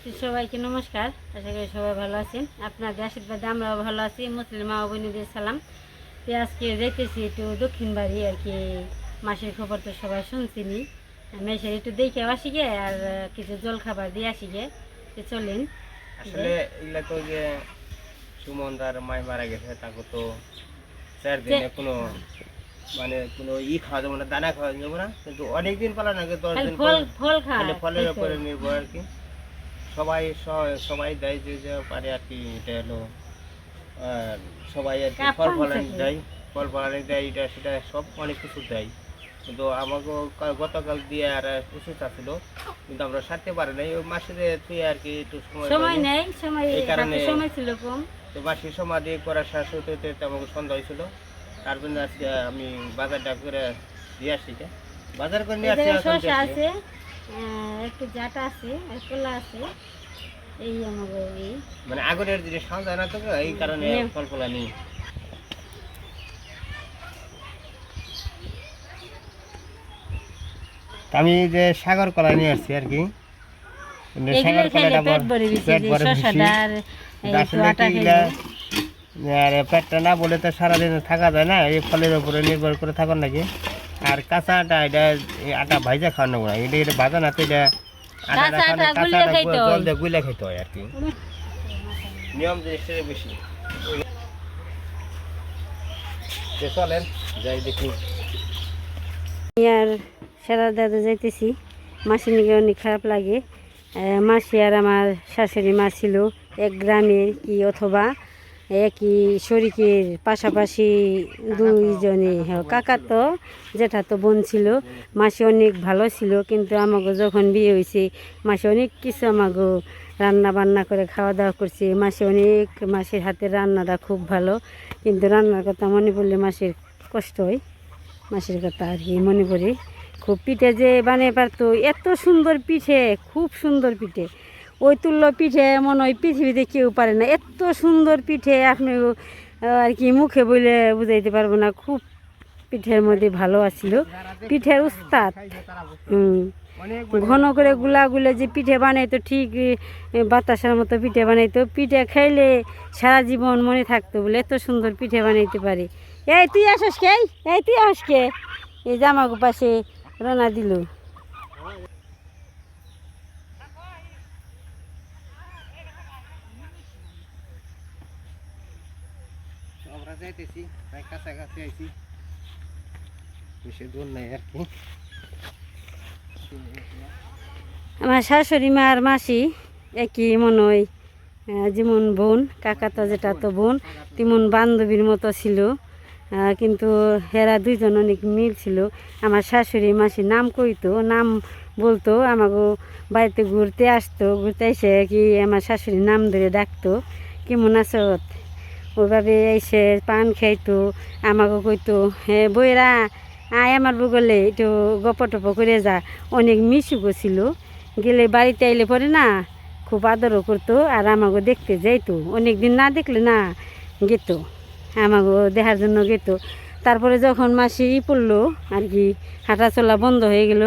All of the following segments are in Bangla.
সবাইকে নমস্কার। আশা করি সবাই ভালো আছেন। আপনাদের আশীর্বাদে আমরাও ভালো আছি। মুসলিম মা সালাম। তো আজকে দেখতেছি একটু দক্ষিণ বাড়ি আর কি। মাসের খবর তো সবাই শুনছিনি। মেসে একটু দেখে আসি গে আর কিছু জল খাবার দিয়ে আসি গে। তো চলেন। আসলে এগুলা তো যে সুমন তার মায় মারা গেছে তাকে তো চার দিনে কোনো মানে কোনো ই খাওয়া যাবে না দানা খাওয়া যাবে না। কিন্তু অনেকদিন পালা না দশ দিন ফল ফল খা খালি ফলের উপরে নির্ভর আর কি। সবাই সবাই দেয় যে যে পারে আর কি এটা হলো সবাই আর কি ফল ফলানি দেয় ফল ফলানি দেয় এটা সেটা সব অনেক কিছু দেয়। কিন্তু আমাকে গতকাল দিয়ে আর ওষুধ আছিল কিন্তু আমরা সারতে পারি নাই। ওই মাসে তুই আর কি একটু সময় নেই সময় এই কারণে- সময় ছিল কম। তো বাসি সমাধি করার শেষ হতে হতে আমাকে সন্ধ্যা হয়েছিল। তার জন্য আজকে আমি বাজারটা করে দিয়ে আসছি। কে। বাজার করে নিয়ে দেখছি। আছে। একটু জাটা আছে আর কলা আছে। এই আমাকে এই। মানে আগরের জিনিস খাওয়া যায় না তো এই কারণে হুম। ফল ফলা নেই। আমি যে সাগর কলা নিয়ে আসছি আর কি। সাগর কলাটা পেট ভরে পেট ভরে এগুলা, আর পেটটা না বলে তো সারাদিন থাকা যায় না এই ফলের উপরে নির্ভর করে থাকুন নাকি? আর কাঁচা আটা এটা আটা ভাইজা খাওয়ানো না এটা এটা ভাজা না তো এটা জল দিয়ে গুলে খেতে হয় আর কি নিয়ম জিনিসটা বেশি। চলেন যাই দেখি। আমি আর সারা দাদা যাইতেছি। মাসি নিকে অনেক খারাপ লাগে। মাসি আর আমার শাশুড়ি মা ছিল এক গ্রামের কি অথবা একই শরিকের পাশাপাশি দুইজনে হ্যাঁ, কাকা তো যেটা তো বোন ছিল মাসি অনেক ভালো ছিল কিন্তু আমাকে যখন বিয়ে হয়েছে মাসি অনেক কিছু আমাকে রান্না বান্না করে খাওয়া দাওয়া করছে মাসি অনেক মাসির হাতের রান্নাটা খুব ভালো কিন্তু রান্নার কথা মনে পড়লে মাসির কষ্ট হয় মাসির কথা আর কি মনে পড়ে। খুব পিঠে যে বানিয়ে পারতো এত সুন্দর পিঠে খুব সুন্দর পিঠে। ওই তুল্য পিঠে মনে হয় পৃথিবীতে কেউ পারে না। এত সুন্দর পিঠে আপনি আর কি মুখে বলে বুঝাইতে পারব না, খুব পিঠের মধ্যে ভালো আছিল। পিঠের উস্তাদ। হুম। ঘন করে গুলা গুলে যে পিঠে বানাইতো, ঠিক বাতাসের মতো পিঠে বানাইতো, পিঠে খাইলে সারা জীবন মনে থাকতো বলে এত সুন্দর পিঠে বানাইতে পারে। এই, তুই আসস কে? এই, তুই আসস কে? এই জামাগো পাশে রানা দিল আমরা আমার শাশুড়ি মা আর মাসি একই মনে হয় যেমন বোন কাকা তো যেটা তো বোন, তেমন বান্ধবীর মতো ছিল। কিন্তু হেরা দুইজন অনেক মিল ছিল। আমার শাশুড়ি মাসি নাম কইতো, নাম বলতো আমাকে বাড়িতে ঘুরতে আসতো, ঘুরতে এসে কি আমার শাশুড়ি নাম ধরে ডাকতো। কেমন আছো? ওইভাবে এসে পান খাইতো, আমাকে কইতো হ্যাঁ বইরা, আয় আমার বগলে, একটু গপ টপ করে যা। অনেক মিশুকও ছিল গেলে বাড়িতে আইলে পরে না খুব আদরও করতো আর আমাকে দেখতে যাইতো। অনেক দিন না দেখলে না গেত, আমাকে দেখার জন্য গেত। তারপরে যখন মাসি ই পড়ল, আর কি হাঁটা চলা বন্ধ হয়ে গেল।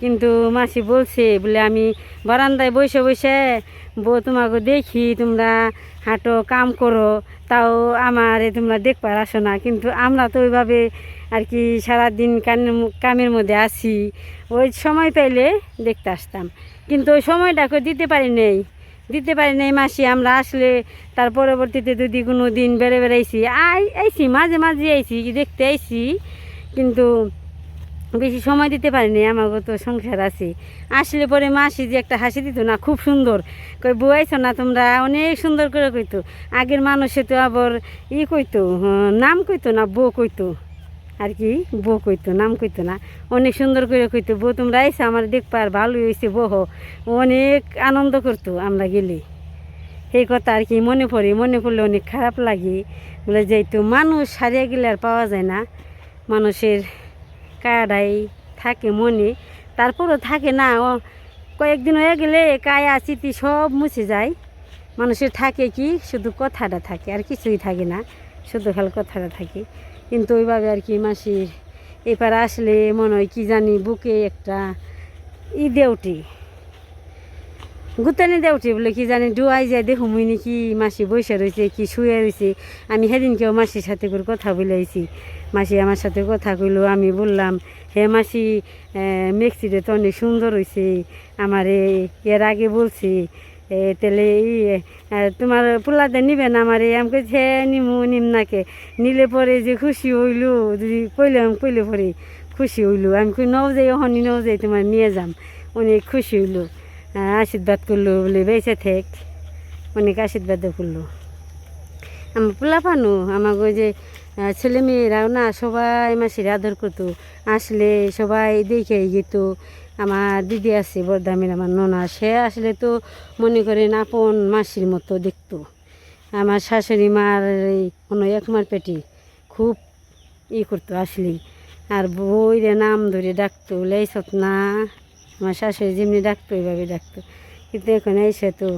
কিন্তু মাসি বলছে, বলে, আমি বারান্দায় বসে বসে বউ তোমাকে দেখি, তোমরা হাঁটো, কাম করো। তাও আমার এ তোমরা দেখবার আসো না, কিন্তু আমরা তো ওইভাবে আর কি সারাদিন কামের মধ্যে আসি ওই সময় পাইলে দেখতে আসতাম। কিন্তু ওই সময়টাকে দিতে পারি নেই। দিতে পারি নাই মাসি, আমরা আসলে তার পরবর্তীতে যদি কোনো দিন বেড়ে বেড়াইছি, আই, আইছি, মাঝে মাঝে আইছি, দেখতে আইছি। কিন্তু বেশি সময় দিতে পারিনি আমাকে তো সংসার আছে। আসলে পরে মাসি যে একটা হাসি দিত না খুব সুন্দর। কই বুয়াইছো না তোমরা? অনেক সুন্দর করে কইতো। আগের মানুষে তো আবার ই কইতো হ্যাঁ, নাম কইতো না বউ কইতো। আর কি বউ কইতো নাম কইতো না। অনেক সুন্দর করে কইতো বউ তোমরা আইসো আমার দেখবার ভালোই হয়েছে বহ। অনেক আনন্দ করতো আমরা গেলে। সেই কথা আর কি মনে পড়ে মনে পড়লে অনেক খারাপ লাগে। বলে যেহেতু মানুষ হারিয়ে গেলে আর পাওয়া যায় না। মানুষের কায়াটাই থাকে মনে। তারপরও থাকে না, ও কয়েকদিন হয়ে গেলে কায়া চিতি সব মুছে যায়। মানুষের থাকে কি, শুধু কথাটা থাকে, আর কিছুই থাকে না, শুধু খাল কথাটা থাকে। কিন্তু ওইভাবে আর কি মাসির এপার আসলে মনে হয় কি জানি বুকে একটা ই দেউটি গুতানি দিয়ে উঠি বলে কি জানি ডুয়াই যায় মুই নাকি মাসি বসে রয়েছে কি শুয়ে রয়েছে আমি সেদিনকেও মাসির সাথে করে কথা বলেছি মাসি আমার সাথে কথা কইলো আমি বললাম হে মাসি মেক্সিতে তো অনেক সুন্দর হয়েছে আমার এর আগে বলছি এ, তোমার পোলাতে নিবে না আমার আমি কইছে নিমু নিম নাকে। নিলে পরে যে খুশি হইল যদি কইলাম কইলে পরে খুশি হইল। আমি কই নও যাই হনি নও যাই তোমার নিয়ে যাম। অনেক খুশি হইল। আশীর্বাদ করল বলে বেঁচে থেক। অনেক আশীর্বাদ করল। আমার পোলা পানু, আমাকে ওই যে ছেলে মেয়েরাও না সবাই মাসির আদর করতো। আসলে সবাই দেখে যেত আমার দিদি আছে বরদামের আমার ননা, সে আসলে তো মনে করেন আপন মাসির মতো দেখতো। আমার শাশুড়ি মার এই কোনো এক মার পেটি খুব ই করতো আসলেই আর বইরে নাম ধরে ডাকতো, লেইসত না। আমার শাশুড়ি যেমনি ডাকতো ওইভাবে ডাকতো। কিন্তু এখন এসে তো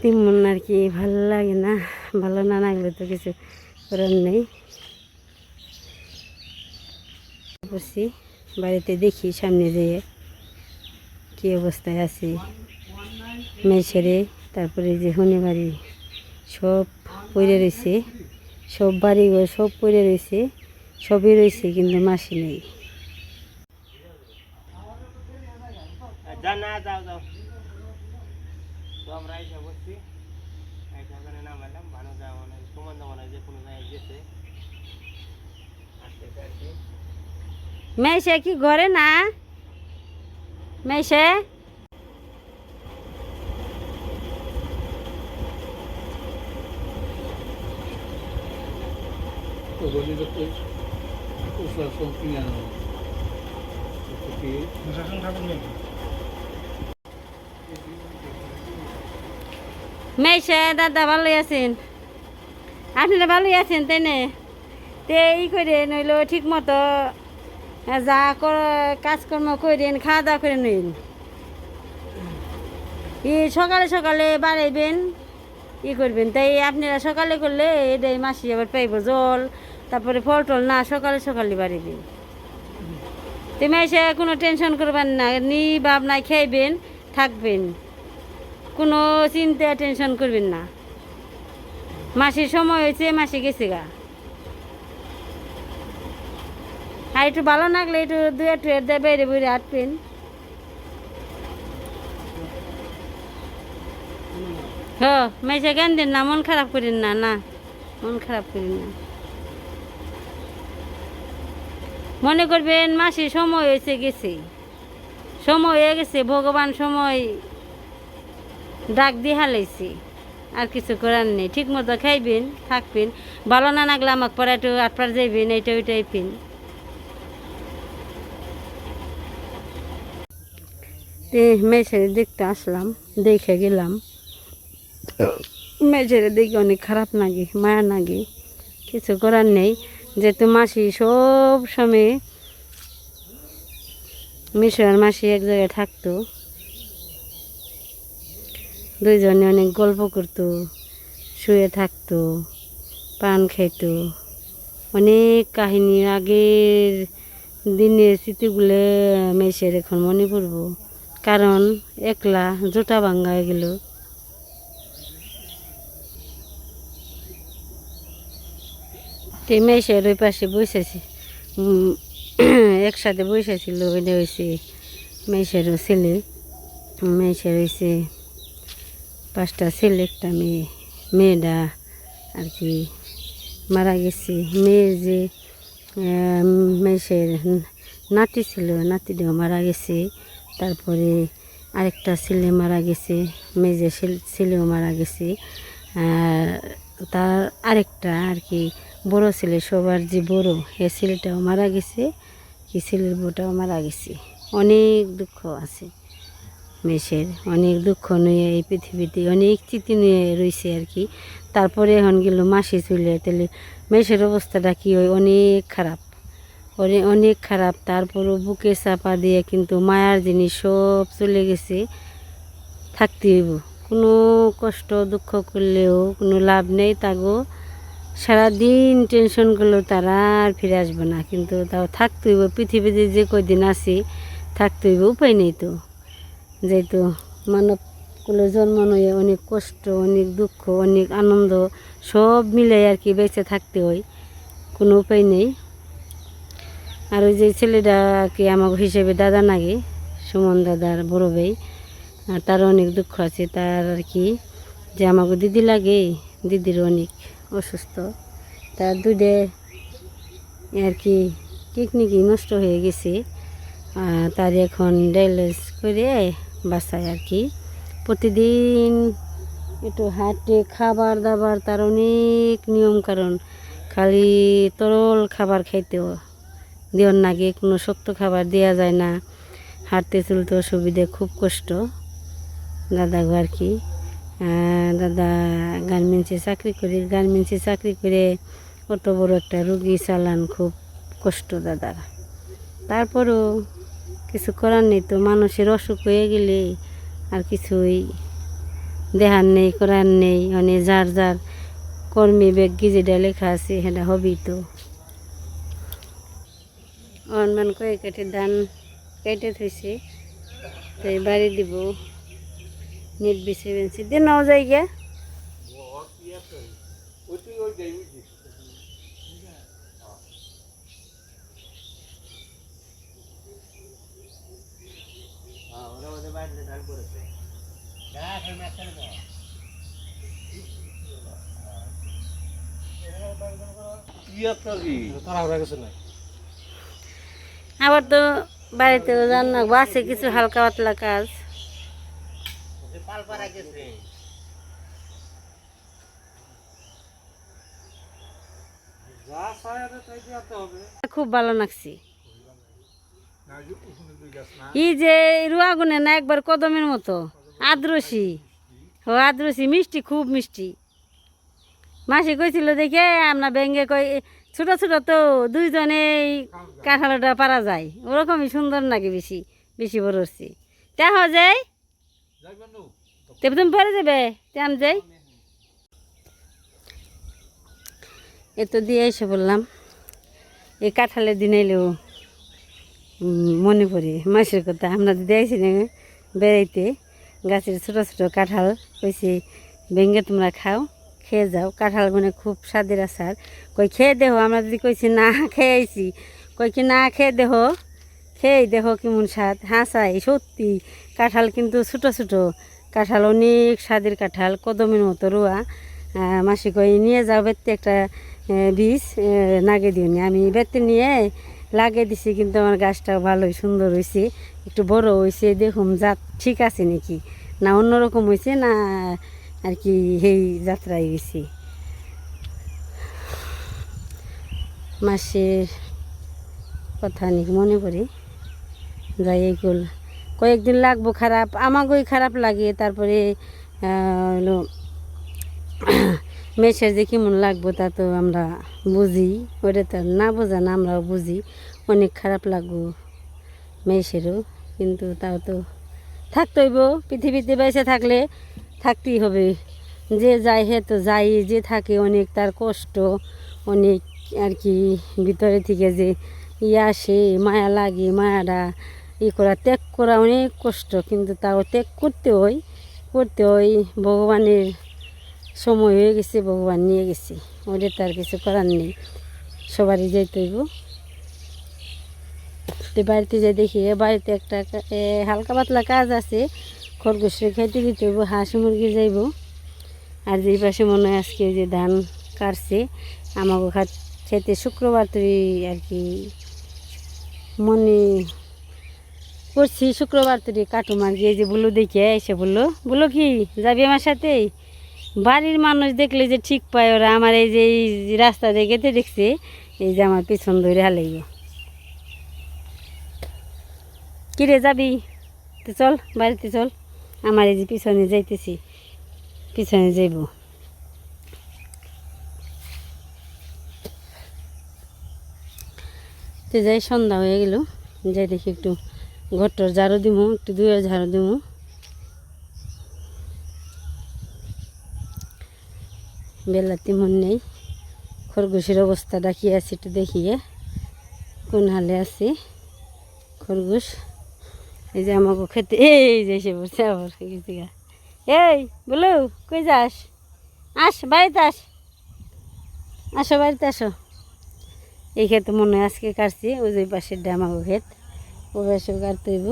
তেমন আর কি ভালো লাগে না, ভালো না লাগলে তো কিছু করার নেই। বসি বাড়িতে দেখি সামনে যেয়ে কী অবস্থায় আছি। মেয়ে ছেড়ে তারপরে যে হনি বাড়ি সব পড়ে রয়েছে। সব বাড়িঘর সব পড়ে রয়েছে, সবই রয়েছে, কিন্তু মাসি নেই যা না যাও যাও তো আমরা এসে বসছি এসে ওখানে নামালাম ভালো যাওয়া মানে সুমন মানে যে কোনো জায়গায় গেছে আসতেছে আর কি মেয়েছে কি ঘরে না. Porque মেয়েছে, দাদা ভালোই আছেন। আপনারা ভালোই আছেন, তাই না? তে ই করে নইল ঠিক মতো যা কর- কাজকর্ম করেন খাওয়া দাওয়া করে নিন। ই সকালে সকালে বাড়াইবেন, ই করবেন। তাই আপনারা সকালে করলে এটাই মাসি আবার পাইব জল, তারপরে ফল টল না, সকালে সকালে বাড়াইবেন। তুমি এসে কোনো টেনশন করবেন না নি ভাবনায় খাইবেন, থাকবেন। কোনো চিন্তা টেনশন করবেন না। মাসির সময় হয়েছে, মাসি গেছে গা। আর একটু ভালো লাগলে একটু দু একটু এর দিয়ে বেড়ে বেড়ে আটবেন হ মেসে জ্ঞান দিন না? মন খারাপ করেন না না। মন খারাপ করেন না। মনে করবেন মাসি সময় হয়েছে, গেছে। সময় হয়ে গেছে, ভগবান সময় ডাক দিয়ে হালাইছি আর কিছু করার নেই ঠিক মতো খাইবেন, থাকবেন। ভালো না লাগলে আমাকে পরে একটু আটপার যাইবেন, এইটা ওইটাই পিন। মেয়েছেড়ে দেখতে আসলাম, দেখে গেলাম। মেয়েছেড়ে দেখে অনেক খারাপ লাগে মায়া লাগে কিছু করার নেই। যেহেতু মাসি সব সময় মিশো আর মাসি এক জায়গায় থাকতো, দুইজনে অনেক গল্প করতো, শুয়ে থাকতো, পান খাইতো। অনেক কাহিনী আগের দিনের স্মৃতিগুলো মেসের এখন মনে পড়ব। কারণ একলা জোটা ভাঙ্গা গেল। মেসের ওই পাশে বসেছি। একসাথে বসেছিল ওইটা হয়েছে মেসেরও ছেলে। মেসের হয়েছে পাঁচটা ছেলে, একটা মেয়ে। মেয়েটা আর কি মারা গেছে। মেয়ের যে মেসের নাতি ছিল, নাতিটাও মারা গেছে। তারপরে আরেকটা ছেলে মারা গেছে, মেজে ছেলেও মারা গেছে। তার আরেকটা আর কি, বড় ছেলে, সবার যে বড়, এ ছেলেটাও মারা গেছে, কি ছেলের বউটাও মারা গেছে। অনেক দুঃখ আছে মেসের অনেক দুঃখ নিয়ে এই পৃথিবীতে, অনেক স্মৃতি নিয়ে রয়েছে আর কি। তারপরে এখন গেল মাসি চলে, তাহলে মেসের অবস্থাটা কি হয়? অনেক খারাপ। অনেক অনেক খারাপ। তারপরও বুকে চাপা দিয়ে কিন্তু মায়ার জিনিস সব চলে গেছে। থাকতে হইব। কোনো কষ্ট দুঃখ করলেও কোনো লাভ নেই তাগো। সারাদিন টেনশন করলেও তারা আর ফিরে আসবে না। কিন্তু তাও থাকতে হইব। পৃথিবীতে যে কয়দিন আছি, থাকতে হইব। উপায় নেই তো। যেহেতু মানব কুলে জন্ম নিয়ে অনেক কষ্ট, অনেক দুঃখ, অনেক আনন্দ সব মিলে আর কি বেঁচে থাকতে হয়। কোনো উপায় নেই। আর ওই যে ছেলেটা কি আমাকে হিসেবে দাদা নাগে সুমন দাদার বড় ভাই, আর তার অনেক দুঃখ আছে। তার আর কি যে আমাকে দিদি লাগে দিদির অনেক অসুস্থ। তার দুধে আর কি কিকনিকি নষ্ট হয়ে গেছে। তার এখন ডায়ালিস করে বাসায় আর কি। প্রতিদিন একটু হাঁটে খাবার দাবার তার অনেক নিয়ম কারণ খালি তরল খাবার খাইতেও দেওয়ার নাগে কোনো শক্ত খাবার দেওয়া যায় না। হাঁটতে চলতে অসুবিধে, খুব কষ্ট। দাদা আর কি। দাদা গার্মেন্টসে চাকরি করে, গার্মেন্টসে চাকরি করে অত বড় একটা রুগী চালান খুব কষ্ট দাদার তারপরও কিছু করার নেই তো, মানুষের অসুখ হয়ে গেলে আর কিছুই দেহার নেই, করার নেই। মানে যার যার কর্মী ব্যাগি যেটা লেখা আছে, সেটা হবেই তো। অনমান করে কেটে ধান কেটে থইছে তো এই বাড়ি দিব। নেট বেছে বেছে দিয়ে নাও যাই গিয়া হ্যাঁ ওদের বাড়িতে ধান করেছে গাছ দাও। আবার তো বাড়িতেও রান্না আছে কিছু হালকা পাতলা কাজ। খুব ভালো লাগছে। এই যে রুয়া গুনে না একবার কদমের মতো, আদ্রসি। ও আদ্রসি, মিষ্টি, খুব মিষ্টি। মাসি কইছিল দেখে আমরা ব্যাঙ্গে কই ছোট ছোট তো দুইজনে কাঁঠালটা পারা যায়। ওরকমই সুন্দর নাকি বেশি বেশি বড় হচ্ছে। তা হওয়া যায় তুমি পরে যাবে তেম যাই। এ তো দিয়ে এসে বললাম, এই কাঁঠালের দিন এলেও মনে পড়ে, মাসের কথা। আমরা তো দেখছি না বেড়াইতে, গাছের ছোট ছোট কাঁঠাল, কইছে, ভেঙে তোমরা খাও। খেয়ে যাও। কাঁঠাল মানে খুব স্বাদের আচার। কই খেয়ে দেহ, আমরা যদি কইছি না খেয়ে আইছি, কই কি না খেয়ে দেহ? খেয়ে দেহ কেমন স্বাদ? হাসাই সত্যি। কাঁঠাল কিন্তু ছোটো ছোটো। কাঁঠাল অনেক স্বাদের কাঁঠাল, কদমের মতো রোয়া। মাসি কই, নিয়ে যাও বেতে একটা বীজ নাগে দিও নি। আমি বেতে নিয়ে লাগিয়ে দিছি, কিন্তু আমার গাছটা ভালোই সুন্দর হয়েছে একটু বড় হয়েছে দেখুন জাত ঠিক আছে নাকি? না অন্যরকম হয়েছে না আর কি সেই যাত্রায় গেছি। মাসের কথা নাকি মনে পড়ে? যাই এইগুলো কয়েকদিন লাগবো খারাপ আমাকেই খারাপ লাগে, তারপরে হলো, মেসের যে কেমন লাগবো তা তো আমরা বুঝি, ওটা তো না বোঝা না আমরাও বুঝি, অনেক খারাপ লাগবো মেসেরও, কিন্তু তাও তো থাকতে হইব, পৃথিবীতে বেঁচে থাকলে থাকতেই হবে। যে যায় হে তো যাই, যে থাকে অনেক তার কষ্ট, অনেক আর কি ভিতরে থেকে যে ইয়ে আসে, মায়া লাগে, মায়াটা ই করা, ত্যাগ করা অনেক কষ্ট, কিন্তু তাও ত্যাগ করতে হয় করতে হয়, ভগবানের সময় হয়ে গেছে, ভগবান নিয়ে গেছে ওদের তার কিছু করার নেই। সবারই যেতে হইব। বাড়িতে যাই দেখি বাড়িতে একটা হালকা পাতলা কাজ আছে খরগোশের খেতে দিতে হইব, হাঁস মুরগি যাইব। আর যে পাশে মনে হয় আজকে যে ধান কাটছে আমাকে খাত খেতে শুক্রবার তুই আর কি মনে করছি শুক্রবার তুই কাটুম আর কি। এই যে বলল দেখে, এসে বলল বলল কি, যাবি আমার সাথে বাড়ির মানুষ দেখলে যে ঠিক পায় ওরা, আমার এই যে, এই রাস্তা দিয়ে গেতে দেখছে, এই যে আমার পিছন ধরে হালাইব। কিরে যাবি? তো চল, বাড়িতে চল। আমার এই যে পিছনে যাইতেছি, পিছনে যাইব। তো যাই, সন্ধ্যা হয়ে গেল। যাই দেখি একটু ঘরটার ঝাড়ু দিমু, একটু দুয়ের ঝাড়ু দিমু। বেলাতে মন নেই। খরগোশের অবস্থা কি আছি, একটু দেখিয়ে। কোন হালে আছে? খরগোশ। এই যে আমাকে খেতে, এই যে এসে বসে আবার। এই, বলো, কই যাস? আস, বাড়িতে আস। আসো, বাড়িতে আসো। এই ক্ষেত মনে হয় আজকে কাটছি, ওই যে পাশের ডামাগো ক্ষেত। ও পাশে কাটতে হইব।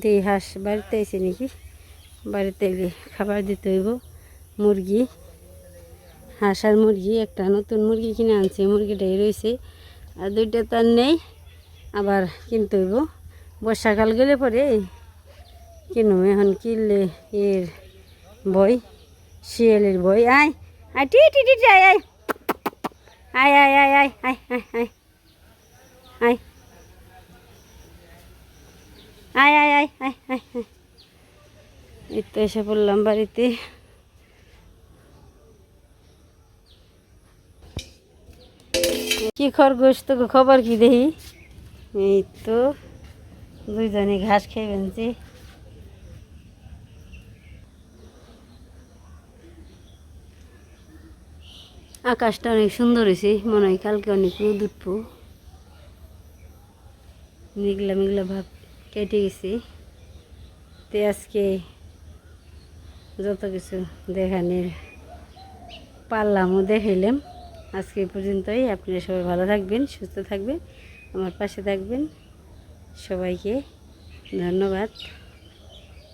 দিই হাঁস, বাড়িতে এসে নাকি? বাড়িতে এলে খাবার দিতে হইব। মুরগি, হাঁস আর মুরগি, একটা নতুন মুরগি কিনে আনছি। মুরগিটাই রয়েছে। আর দুইটা তো আর নেই। আবার কিনতে হইব বর্ষাকাল গেলে পরে কিনুম এখন কিনলে এর বই শিয়ালের বই আয় আয় টি টি টি আয় আয় আয় আয় আয় আয় আয় আয় আয় আয় আয় আয় আয় আয় আয় এই তো এসে পড়লাম বাড়িতে কি খরগোশ তো খবর কি দেখি এই তো দুইজনে ঘাস খেয়ে ফেলছি। আকাশটা অনেক সুন্দর হয়েছে, মনে হয় কালকে অনেক রোদ মেঘলা মেঘলা ভাব কেটে গেছি। তে আজকে যত কিছু দেখানোর পারলামও দেখাইলাম। আজকে পর্যন্তই, আপনারা সবাই ভালো থাকবেন, সুস্থ থাকবেন। আমার পাশে থাকবেন। সবাইকে ধন্যবাদ।